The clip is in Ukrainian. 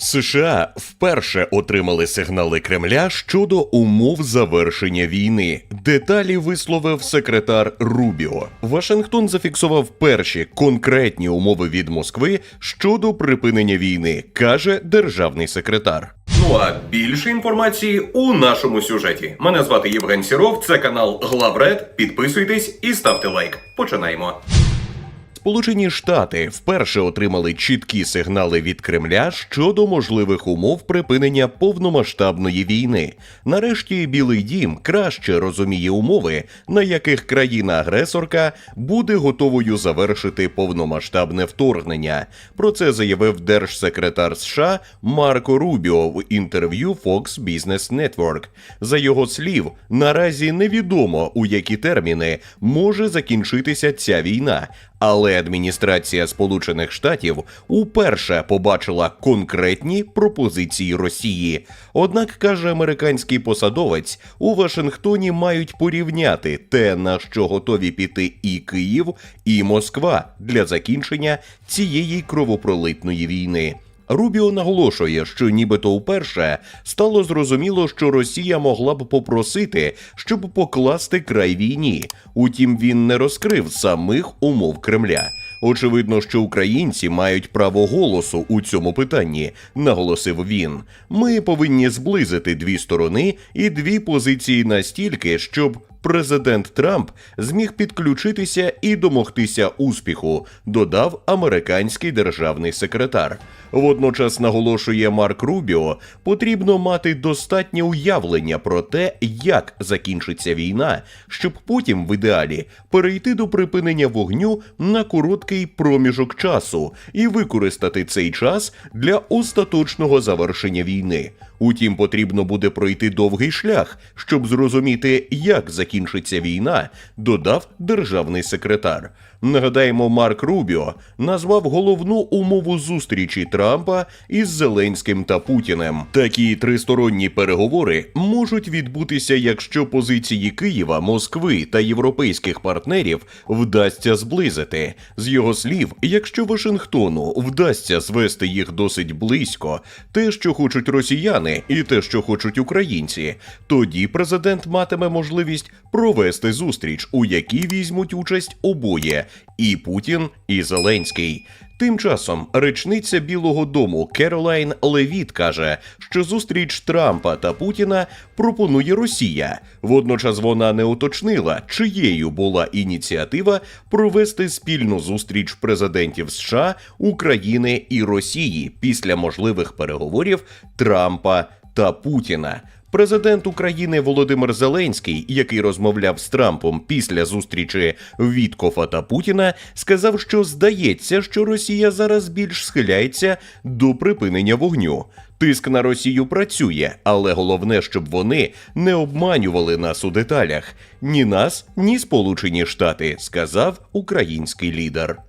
США вперше отримали сигнали Кремля щодо умов завершення війни. Деталі висловив секретар Рубіо. Вашингтон зафіксував перші конкретні умови від Москви щодо припинення війни, каже державний секретар. Ну а більше інформації у нашому сюжеті. Мене звати Євген Сіров, це канал Главред. Підписуйтесь і ставте лайк. Починаємо. Сполучені Штати вперше отримали чіткі сигнали від Кремля щодо можливих умов припинення повномасштабної війни. Нарешті Білий Дім краще розуміє умови, на яких країна-агресорка буде готовою завершити повномасштабне вторгнення. Про це заявив держсекретар США Марко Рубіо в інтерв'ю Fox Business Network. За його слів, наразі невідомо у які терміни може закінчитися ця війна. Але адміністрація Сполучених Штатів уперше побачила конкретні пропозиції Росії. Однак каже американський посадовець, у Вашингтоні мають порівняти те, на що готові піти і Київ, і Москва для закінчення цієї кровопролитної війни. Рубіо наголошує, що нібито вперше стало зрозуміло, що Росія могла б попросити, щоб покласти край війні. Утім, він не розкрив самих умов Кремля. Очевидно, що українці мають право голосу у цьому питанні, наголосив він. Ми повинні зблизити дві сторони і дві позиції настільки, щоб президент Трамп зміг підключитися і домогтися успіху, додав американський державний секретар. Водночас наголошує Марк Рубіо, потрібно мати достатнє уявлення про те, як закінчиться війна, щоб потім, в ідеалі, перейти до припинення вогню на короткий проміжок часу і використати цей час для остаточного завершення війни. Утім, потрібно буде пройти довгий шлях, щоб зрозуміти, як закінчиться війна, додав державний секретар. Нагадаємо, Марк Рубіо назвав головну умову зустрічі Трампа із Зеленським та Путіним. Такі тристоронні переговори можуть відбутися, якщо позиції Києва, Москви та європейських партнерів вдасться зблизити. З його слів, якщо Вашингтону вдасться звести їх досить близько, те, що хочуть росіяни, і те, що хочуть українці, тоді президент матиме можливість провести зустріч, у якій візьмуть участь обоє і Путін, і Зеленський. Тим часом речниця Білого Дому Керолайн Левіт каже, що зустріч Трампа та Путіна пропонує Росія. Водночас вона не уточнила, чиєю була ініціатива провести спільну зустріч президентів США, України і Росії після можливих переговорів Трампа та Путіна. Президент України Володимир Зеленський, який розмовляв з Трампом після зустрічі Віткофа та Путіна, сказав, що здається, що Росія зараз більш схиляється до припинення вогню. Тиск на Росію працює, але головне, щоб вони не обманювали нас у деталях ні нас, ні Сполучені Штати, сказав український лідер.